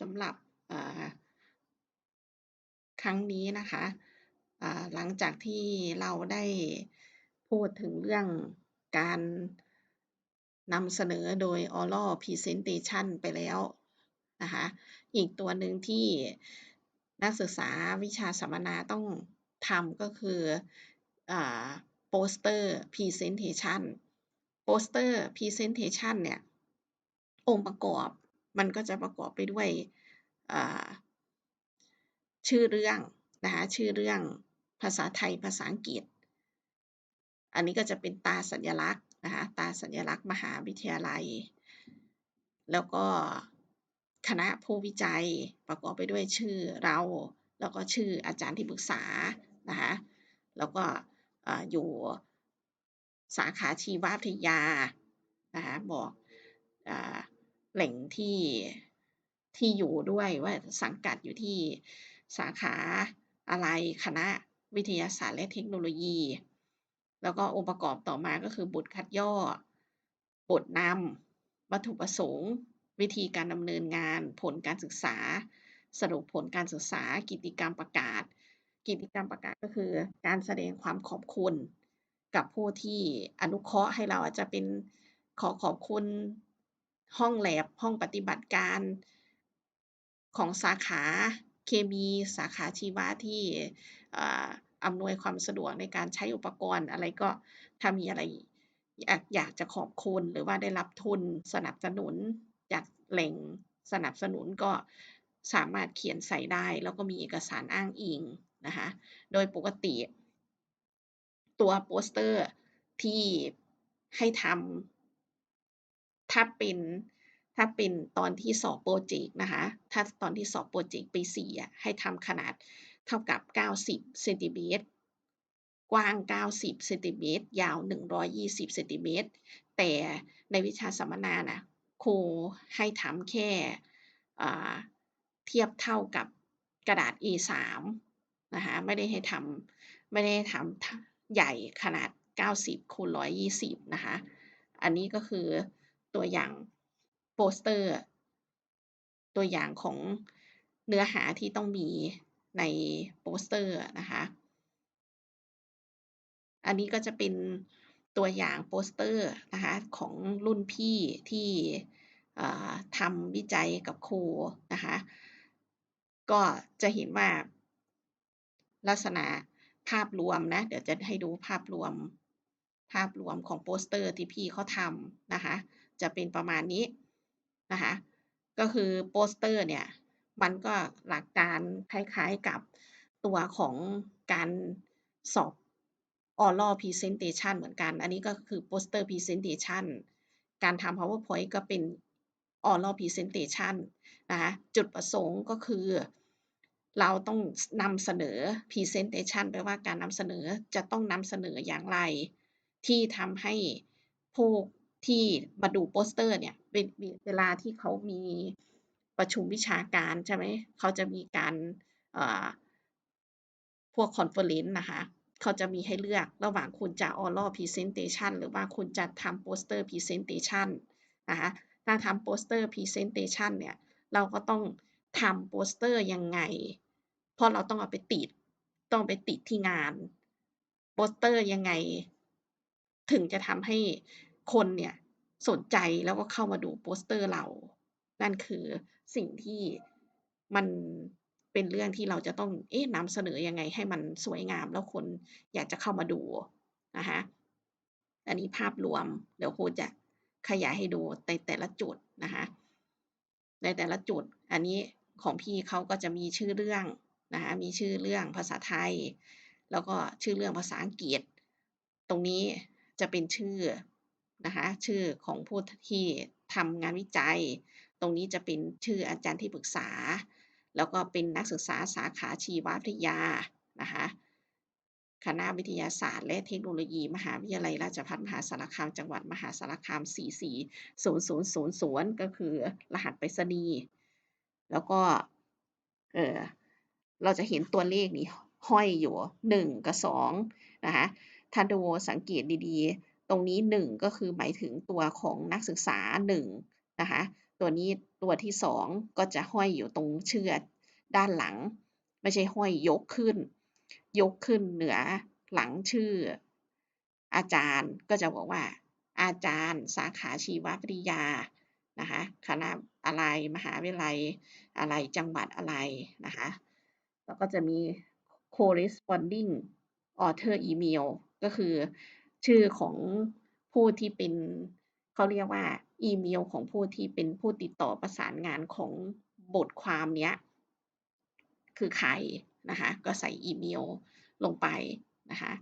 สำหรับครั้งนี้นะคะหลังจากที่เราได้พูดถึงเรื่องการนำเสนอโดย oral presentation ไปแล้วนะคะอีกตัวหนึ่งที่นักศึกษาวิชาสัมมนาต้องทำก็คืออ่า poster presentation poster presentation เนี่ย องค์ประกอบ มันก็จะประกอบไปด้วยชื่อเรื่องนะคะชื่อเรื่องภาษาไทยภาษาอังกฤษ อันนี้ก็จะเป็นตาสัญลักษณ์นะคะตาสัญลักษณ์มหาวิทยาลัย แล้วก็คณะผู้วิจัยประกอบไปด้วยชื่อเรา แล้วก็ชื่ออาจารย์ที่ปรึกษานะคะแล้วก็อยู่สาขาชีววิทยานะคะบอกอ แหล่งที่ที่อยู่ด้วยว่าสังกัดอยู่ที่สาขาอะไรคณะวิทยาศาสตร์และเทคโนโลยี แล้วก็องค์ประกอบต่อมาก็คือบทคัดย่อ บทนำวัตถุประสงค์ วิธีการดำเนินงาน ผลการศึกษา สรุปผลการศึกษา กิจกรรมประกาศ กิจกรรมประกาศก็คือ การแสดงความขอบคุณ กับผู้ที่อนุเคราะห์ให้เราอาจจะเป็นขอขอบคุณ ห้องแลบห้องปฏิบัติการของสาขาเคมีสาขาชีวะที่อำนวยความสะดวกในการใช้อุปกรณ์อะไรก็ถ้ามีอะไรอยากอยากจะขอบคุณหรือว่าได้รับทุนสนับสนุนจากแหล่งสนับสนุนก็สามารถเขียนใส่ได้ แล้วก็มีเอกสารอ้างอิงนะคะโดยปกติ ตัวโปสเตอร์ที่ให้ทำ ถ้าเป็นถ้าเป็นตอนที่สอบโปรเจกต์นะคะ ถ้าตอนที่สอบโปรเจกต์ปี4อะให้ทำขนาดเท่ากับ 90เซนติเมตรกว้าง 90เซนติเมตรยาว 120เซนติเมตรแต่ในวิชาสัมมนานะครูให้ทำแค่เทียบเท่ากับกระดาษ A3 นะคะไม่ได้ให้ทำไม่ได้ทำใหญ่ขนาด 90คูณ120 นะคะ อันนี้ก็คือ ตัวอย่างโปสเตอร์ ตัวอย่างของเนื้อหาที่ต้องมีในโปสเตอร์นะคะ อันนี้ก็จะเป็นตัวอย่างโปสเตอร์นะคะของรุ่นพี่ที่ทำวิจัยกับครูนะคะ ก็จะเห็นว่าลักษณะภาพรวมนะ เดี๋ยวจะให้ดูภาพรวมภาพรวมของโปสเตอร์ที่พี่เขาทำนะคะ จะเป็นประมาณนี้นะคะก็คือโปสเตอร์เนี่ยมันก็หลักการคล้ายๆกับตัวของการสอบ oral presentation เหมือนกัน อันนี้ก็คือ poster presentation การทำ powerpoint ก็เป็น oral presentation นะคะจุดประสงค์ก็คือ เราต้องนำเสนอ presentation แปลว่าการนำเสนอจะต้องนำเสนออย่างไร ที่ทำให้ผู้ ที่มาดูโปสเตอร์เนี่ยเป็นเวลาที่เขามีประชุมวิชาการใช่ไหมเขาจะมีการพวกคอนเฟอเรนซ์นะคะ เขาจะมีให้เลือกระหว่างคุณจะ oral presentation หรือว่าคุณจะทำ poster presentation นนะคะถ้าทำ poster presentation เนี่ยเราก็ต้องทำโปสเตอร์ยังไง เพราะเราต้องเอาไปติด ต้องไปติดที่งาน โปสเตอร์ยังไง ถึงจะทำให้ คนเนี่ยสนใจแล้วก็เข้ามาดูโปสเตอร์เรา นั่นคือสิ่งที่มันเป็นเรื่องที่เราจะต้องเอ๊ะนำเสนอยังไงให้มันสวยงามแล้วคนอยากจะเข้ามาดูนะคะอันนี้ภาพรวมเดี๋ยวครูจะขยายให้ดูในแต่ละจุดนะคะในแต่ละจุดอันนี้ของพี่เขาก็จะมีชื่อเรื่องนะคะมีชื่อเรื่องภาษาไทย แล้วก็ชื่อเรื่องภาษาอังกฤษ ตรงนี้จะเป็นชื่อ นะคะชื่อของผู้ที่ทำงานวิจัย ตรงนี้จะเป็นชื่ออาจารย์ที่ปรึกษา แล้วก็เป็นนักศึกษาสาขาชีววิทยานะคะคณะวิทยาศาสตร์ และเทคโนโลยี มหาวิทยาลัยราชภัฏมหาสารคามจังหวัดมหาสารคาม 440000 ก็คือรหัสไปรษณีย์แล้วก็เออเราจะเห็นตัวเลขนี้ห้อยอยู่ 1 กับ2นะคะถ้าดูสังเกตดีๆ รงนี้ 1 ก็คือหมายถึงตัวของนักศึกษา1นะคะตัวนี้ตัวที่ 2 ก็จะห้อยอยู่ตรงเชื่อด้านหลัง ไม่ใช่ห้อยยกขึ้น ยกขึ้นเหนือหลังชื่อ อาจารย์ก็จะบอกว่า อาจารย์สาขาชีววิทยานะคะคณะอะไรมหาวิทยาลัยอะไรจังหวัดอะไรนะคะแล้วก็จะมี corresponding author email ก็คือ ชื่อของผู้ที่เป็นเขาเรียกว่า อีเมลของผู้ที่เป็นผู้ติดต่อประสานงานของบทความเนี้ย คือใครนะคะ ก็ใส่อีเมลลงไปนะคะ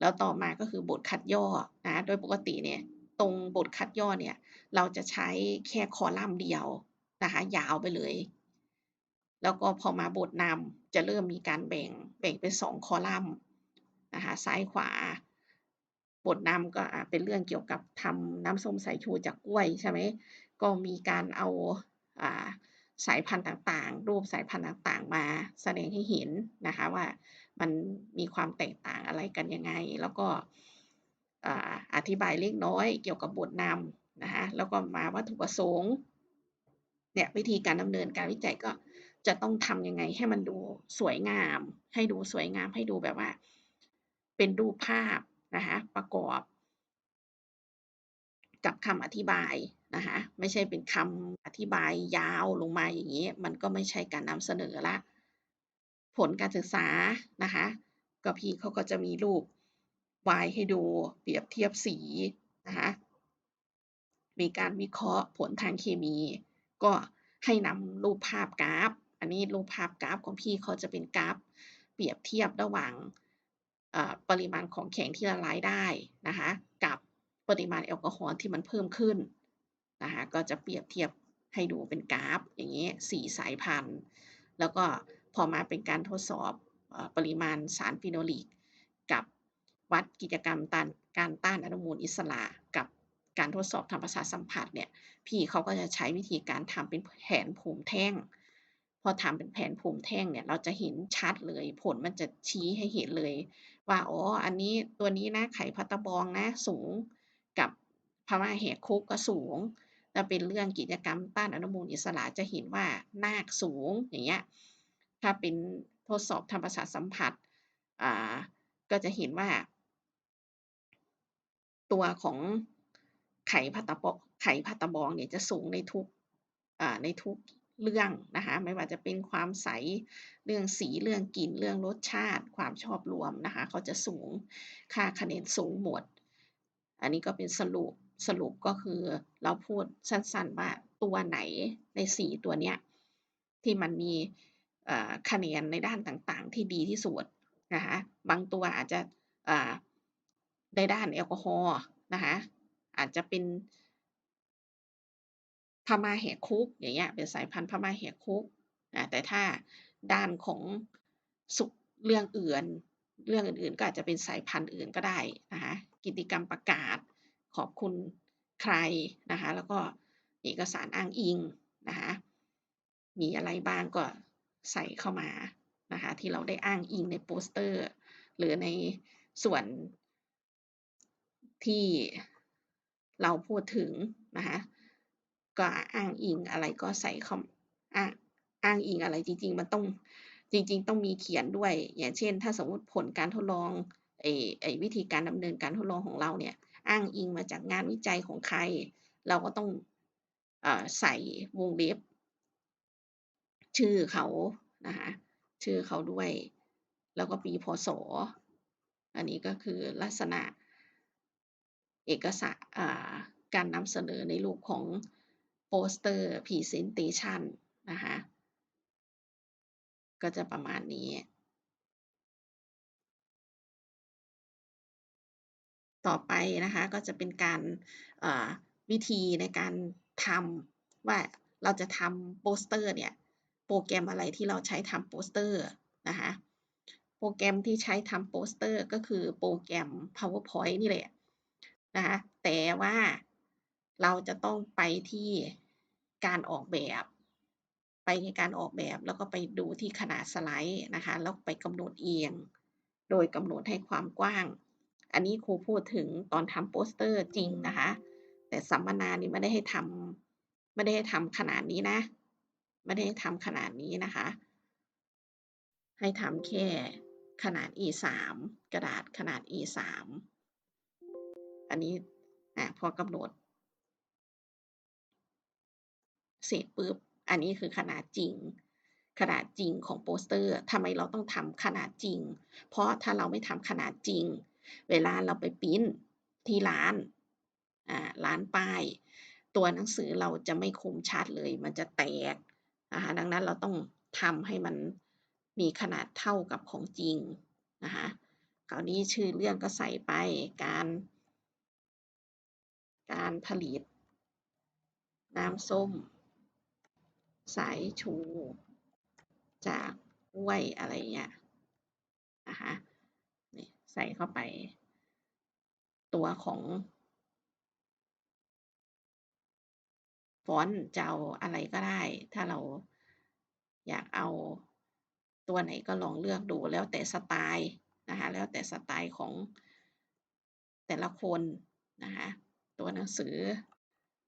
แล้วต่อมาก็คือบทคัดย่อนะโดยปกติเนี่ยตรงบทคัดย่อเนี่ยเราจะใช้แค่คอลัมน์เดียวนะคะยาวไปเลย แล้วก็พอมาบทนำจะเริ่มมีการแบ่งแบ่งเป็น2คอลัมน์นะคะซ้ายขวา บทนำก็เป็นเรื่องเกี่ยวกับทำน้ำส้มสายชูจากกล้วยใช่ไหมก็มีการเอาสายพันธุ์ต่างๆ รูปสายพันธุ์ต่างๆ มาแสดงให้เห็นนะคะว่ามันมีความแตกต่างอะไรกันยังไง แล้วก็อ่าอธิบายเล็กน้อยเกี่ยวกับบทนำนะคะแล้วก็มาวัตถุประสงค์เนี่ยวิธีการดำเนินการวิจัยก็จะต้องทำยังไงให้มันดูสวยงาม ให้ดูสวยงามให้ดูแบบว่า เป็นรูปภาพ นะคะประกอบ กับคำอธิบายนะคะไม่ใช่เป็นคำอธิบายยาวลงมาอย่างงี้ มันก็ไม่ใช่การนำเสนอล้วผลการศึกษานะคะก็พี่เขาก็จะมีรูปวายให้ดูเปรียบเทียบสีนะคะมีการวิเคราะห์ผลทางเคมี ก็ให้นำรูปภาพกราฟ อันนี้รูปภาพกราฟของพี่เขาจะเป็นกราฟ เปรียบเทียบระหว่าง ปริมาณของแข็งที่ละลายได้นะคะกับปริมาณแอลกอฮอล์ที่มันเพิ่มขึ้นนะคะก็จะเปรียบเทียบให้ดูเป็นกราฟอย่างงี้4สายพันธุ์แล้วก็พอมาเป็นการทดสอบปริมาณสารฟีโนลิก กับวัดกิจกรรมต้านการต้านอนุมูลอิสระ กับการทดสอบทางประสาทสัมผัสเนี่ยพี่เขาก็จะใช้วิธีการทำเป็นแผนภูมิแท่ง พอทำเป็นแผนภูมิแท่งเนี่ยเราจะเห็นชัดเลยผลมันจะชี้ให้เห็นเลย ว่าอ๋ออันนี้ตัวนี้นะไข่พัตบองนะสูงกับพม่าแหกคุกก็สูงถ้าเป็นเรื่องกิจกรรมต้านอนุมูลอิสระจะเห็นว่านาคสูงอย่างเงี้ยถ้าเป็นทดสอบทางประสาทสัมผัสอ่าก็จะเห็นว่า ตัวของไข่พัตะปอไข่พัตบองเนี่ยจะสูงในทุกอ่าในทุก เรื่องนะคะไม่ว่าจะเป็นความใสเรื่องสีเรื่องกลิ่นเรื่องรสชาติ ความชอบรวมนะคะเขาจะสูงค่าคะแนนสูงหมด อันนี้ก็เป็นสรุปสรุปก็คือเราพูดสั้นๆว่าตัวไหนใน4ตัวเนี้ยที่มันมีคะแนนในด้านต่างๆ ที่ดีที่สุดนะคะบางตัวอาจจะในด้านแอลกอฮอล์นะคะอาจจะเป็น พม่าแหกคุกอย่างเงี้ยเป็นสายพันธุ์พม่าแหกคุกอ่าแต่ถ้าด้านของสุขเรื่องอื่น เรื่องอื่นๆก็อาจจะเป็นสายพันธุ์อื่นก็ได้นะคะกิตติกรรมประกาศ ขอบคุณใครนะคะแล้วก็เอกสารอ้างอิงนะคะมีอะไรบ้างก็ใส่เข้ามานะคะที่เราได้อ้างอิงในโปสเตอร์ หรือในส่วนที่เราพูดถึงนะคะ ก็อ้างอิงอะไรก็ใส่เข้าอ้างอ้างอิงอะไรจริง ๆ มันต้องจริง ๆ ต้องมีเขียนด้วย อย่างเช่น ถ้าสมมติผลการทดลองไอ้ไอ้วิธีการดำเนินการทดลองของเราเนี่ยอ้างอิงมาจากงานวิจัยของใคร เราก็ต้องอใส่วงเล็บ ชื่อเขานะคะชื่อเขาด้วย แล้วก็ปีพ.ศ.อันนี้ก็คือลักษณะเอกสะอ่าการนำเสนอในรูปของ โปสเตอร์พรีเซนเทชันนะคะก็จะประมาณนี้ ต่อไปนะคะก็จะเป็นการวิธีในการทำว่าเราจะทำโปสเตอร์เนี่ยโปรแกรมอะไรที่เราใช้ทำโปสเตอร์นะคะโปรแกรมที่ใช้ทำโปสเตอร์ก็คือโปรแกรม PowerPoint นี่แหละนะคะแต่ว่าเราจะต้องไปที่ การออกแบบ ไปในการออกแบบแล้วก็ไปดูที่ขนาดสไลด์นะคะแล้วไปกำหนดเองโดยกำหนดให้ความกว้าง อันนี้ครูพูดถึงตอนทำโปสเตอร์จริงนะคะ แต่สัมมนานี่ไม่ได้ให้ทำไม่ได้ให้ทำขนาดนี้นะ ไม่ได้ให้ทำขนาดนี้นะคะ ให้ทำแค่ขนาด E3 กระดาษขนาด E3 อันนี้อะพอกำหนด เสร็จปุ๊บ อันนี้คือขนาดจริง ขนาดจริงของโปสเตอร์ทำไมเราต้องทำขนาดจริง เพราะถ้าเราไม่ทำขนาดจริง เวลาเราไปปิ้นที่ร้านอ่าร้านป้าย ตัวหนังสือเราจะไม่คมชัดเลย มันจะแตกนะคะดังนั้นเราต้องทำให้มันมีขนาดเท่ากับของจริงนะคะคราวนี้ชื่อเรื่องก็ใส่ไปการ การผลิต น้ำส้ม สายชู จากกล้วยอะไรเงี้ยนะคะนี่ใส่เข้าไป ตัวของฟอนต์จะเอาอะไรก็ได้ ถ้าเราอยากเอาตัวไหนก็ลองเลือกดูแล้วแต่สไตล์นะคะแล้วแต่สไตล์ของแต่ละคนนะคะตัวหนังสือ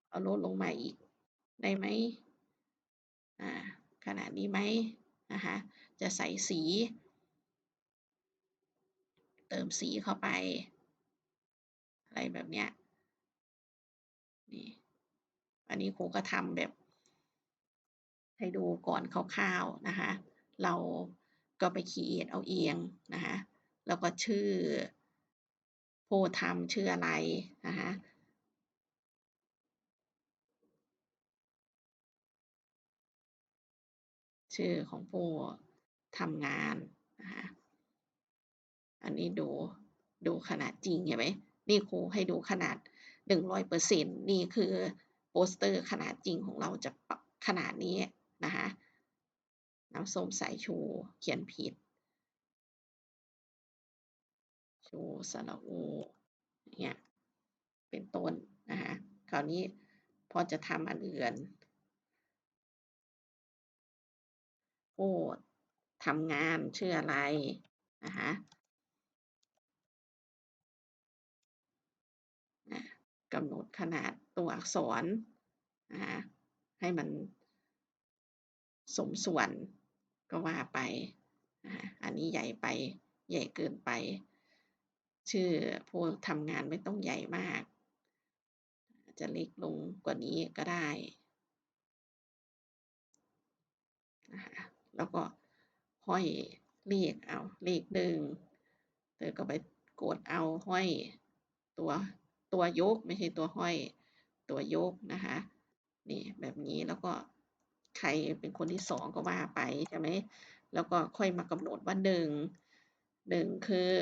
เอาลดลงมาอีกได้ไหม ขนาดนี้ไหมนะคะจะใส่สี เติมสีเข้าไป อะไรแบบเนี้ยนี่อันนี้ครูก็ทำแบบ ให้ดูก่อนคร่าวๆนะคะเราก็ไปครีเอทเอาเองนะคะแล้วก็ชื่อผู้ทำชื่ออะไรนะคะ ชื่อของผู้ทำงานนะคะอันนี้ดูดูขนาดจริงเห็นไหมนี่ครูให้ดูขนาด 100%นี่คือโปสเตอร์ขนาดจริงของเราจะปรับขนาดนี้นะคะน้ำส้มสายชูเขียนผิด ชูสระอูเนี่ยเป็นต้นนะคะคราวนี้พอจะทำอันอื่น ผู้ทำงานชื่ออะไรนะคะกำหนดขนาดตัวอักษรนะคะให้มันสมส่วนก็ว่าไป อันนี้ใหญ่ไปใหญ่เกินไป ชื่อผู้ทำงานไม่ต้องใหญ่มาก จะเล็กลงกว่านี้ก็ได้นะคะ แล้วก็ห้อยเลขเอาเลข1เธอก็ไปกดเอาห้อยตัวตัวยกไม่ใช่ตัวห้อยตัวยกนะคะนี่แบบนี้แล้วก็ใครเป็นคนที่2ก็ว่าไปใช่ไหมแล้วก็ค่อยมากำหนดว่า1 1คือ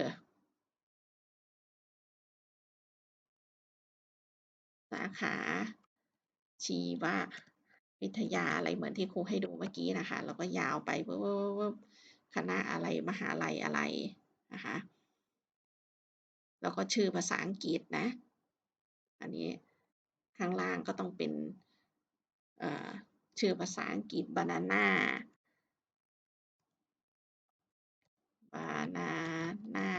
สาขาชีวะ วิทยาอะไรเหมือนที่ครูให้ดูเมื่อกี้นะคะ แล้วก็ยาวไปคณะอะไรมหาลัยอะไรนะคะ แล้วก็ชื่อภาษาอังกฤษนะ อันนี้ข้างล่างก็ต้องเป็นชื่อภาษาอังกฤษ banana banana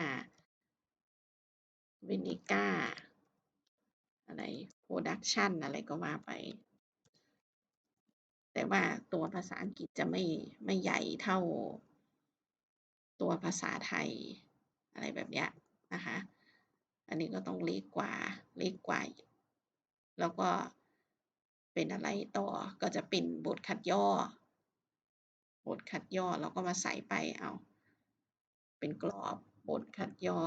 vinegar อะไร production อะไรก็ว่าไป แต่ว่าตัวภาษาอังกฤษจะไม่ไม่ใหญ่เท่า ตัวภาษาไทยอะไรแบบเนี้ยนะคะ อันนี้ก็ต้องเล็กกว่าเล็กกว่า แล้วก็เป็นอะไรต่อก็จะเป็นบทขัดย่อ บทขัดย่อเราก็มาใส่ไปเอา เป็นกรอบบทขัดย่อ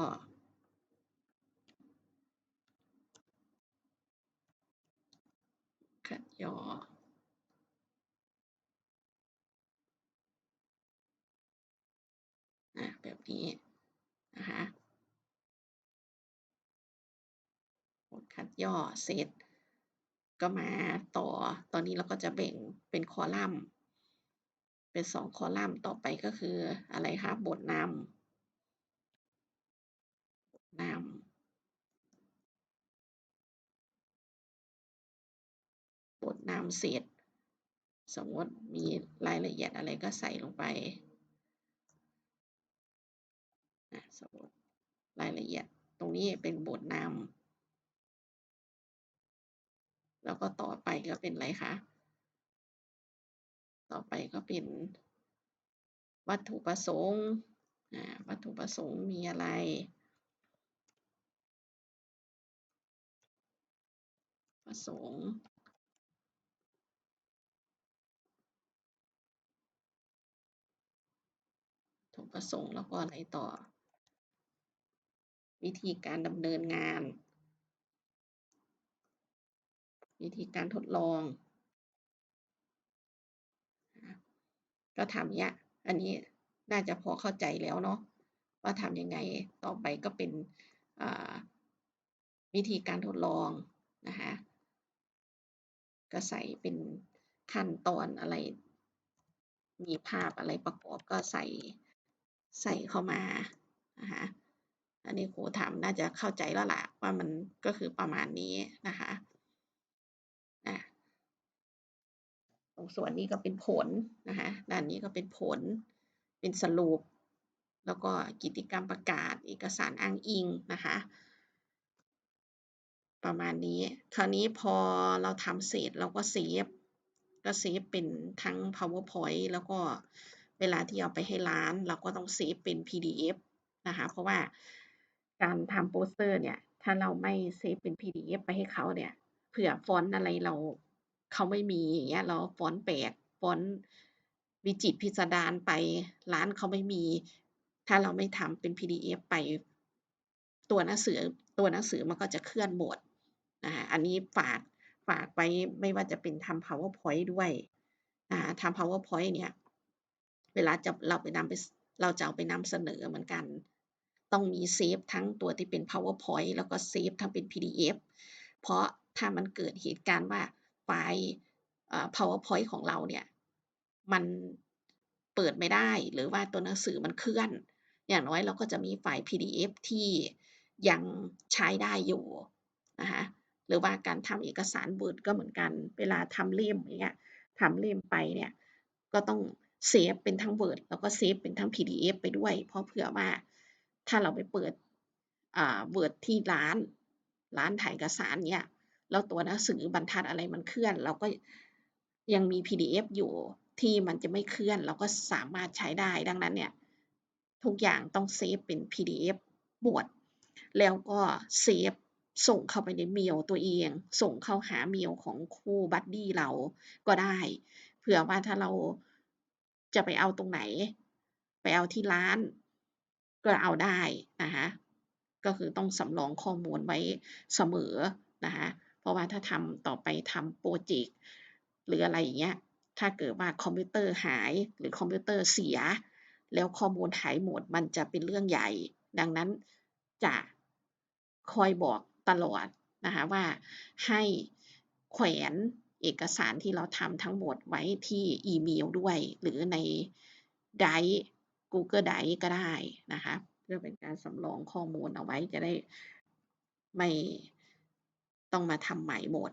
ขัดย่อ อ่าแบบนี้นะคะบทขัดย่อเสร็จก็มาต่อตอนนี้เราก็จะแบ่งเป็นคอลัมน์ เป็น2คอลัมน์ต่อไปก็คืออะไรคะบทนำบทนำบทนำเสร็จ สมมติมีรายละเอียดอะไรก็ใส่ลงไป อ่าสมมุติรายละเอียดตรงนี้เป็นบทนำแล้วก็ต่อไปก็เป็นอะไรคะ?ต่อไปก็เป็นวัตถุประสงค์วัตถุประสงค์มีอะไร?ประสงค์วัตถุประสงค์แล้วก็อะไรต่อ? วิธีการดำเนินงาน วิธีการทดลอง ก็ทำเงี้ย อันนี้น่าจะพอเข้าใจแล้วเนาะว่าทำยังไงต่อไปก็เป็นวิธีการทดลองนะคะก็ใส่เป็นขั้นตอนอะไร มีภาพอะไรประกอบก็ใส่ใส่เข้ามานะคะ อันนี้ครูทำน่าจะเข้าใจแล้วล่ะว่ามันก็คือประมาณนี้นะคะตรงส่วนนี้ก็เป็นผลนะคะด้านนี้ก็เป็นผล เป็นสรุป แล้วก็กิจกรรมประกาศ เอกสารอ้างอิงนะคะประมาณนี้ คราวนี้พอเราทำเสร็จเราก็เซฟ ก็เซฟเป็นทั้ง PowerPoint แล้วก็เวลาที่เอาไปให้ร้าน เราก็ต้องเซฟเป็น PDF นะคะ เพราะว่า การทำโปสเตอร์เนี่ย ถ้าเราไม่เซฟเป็น PDF ไปให้เขาเนี่ย เผื่อฟอนต์อะไรเราเขาไม่มีอย่างเงี้ยแล้วฟอนต์แปลกฟอนต์วิจิตรพิสดารไปร้านเขาไม่มี ถ้าเราไม่ทำเป็น PDF ไป ตัวหนังสือตัวหนังสือมันก็จะเคลื่อนหมดนะคะอันนี้ฝากฝากไว้ไม่ว่าจะเป็นทำ PowerPoint ด้วยนะทำ PowerPoint เนี่ย เวลาจะเราไปนำไปเราจะเอาไปนำเสนอเหมือนกัน ต้องมีเซฟทั้งตัวที่เป็น PowerPoint แล้วก็เซฟทั้งเป็น PDF เพราะถ้ามันเกิดเหตุการณ์ว่าไฟล์ PowerPoint ของเราเนี่ย มันเปิดไม่ได้หรือว่าตัวหนังสือมันเคลื่อน อย่างน้อยเราก็จะมีไฟล์ PDF ที่ยังใช้ได้อยู่นะคะหรือว่าการทำเอกสาร Word ก็เหมือนกัน เวลาทำเล่มอย่างเงี้ยทำเล่มไปเนี่ย ก็ต้องเซฟเป็นทั้ง Word แล้วก็เซฟเป็นทั้ง PDF ไปด้วย เพราะเผื่อว่า ถ้าเราไปเปิดอ่า Word ที่ร้าน ร้านถ่ายเอกสารเงี้ยแล้วตัวหนังสือบรรทัดอะไรมันเคลื่อน เราก็ยังมี PDF อยู่ที่มันจะไม่เคลื่อน เราก็สามารถใช้ได้ดังนั้นเนี่ยทุกอย่างต้องเซฟเป็น PDF หมดแล้วก็เซฟส่งเข้าไปในเมลตัวเอง ส่งเข้าหาเมลของคู่บัดดี้เราก็ได้เผื่อว่าถ้าเราจะไปเอาตรงไหน ไปเอาที่ร้าน ก็เอาได้นะคะก็คือต้องสำรองข้อมูลไว้เสมอนะคะเพราะว่าถ้าทำต่อไปทำพรเจกต์หรืออะไรอย่างเงี้ยถ้าเกิดว่าคอมพิวเตอร์หายหรือคอมพิวเตอร์เสีย แล้วข้อมูลหายหมดมันจะเป็นเรื่องใหญ่ ดังนั้นจะคอยบอกตลอดนะคะว่าให้แขวนเอกสารที่เราทำทั้งหมดไว้ที่อีเมลด้วย หรือในไดร์ Google Drive ก็ได้นะคะ เพื่อเป็นการสำรองข้อมูลเอาไว้จะได้ไม่ต้องมาทำใหม่หมด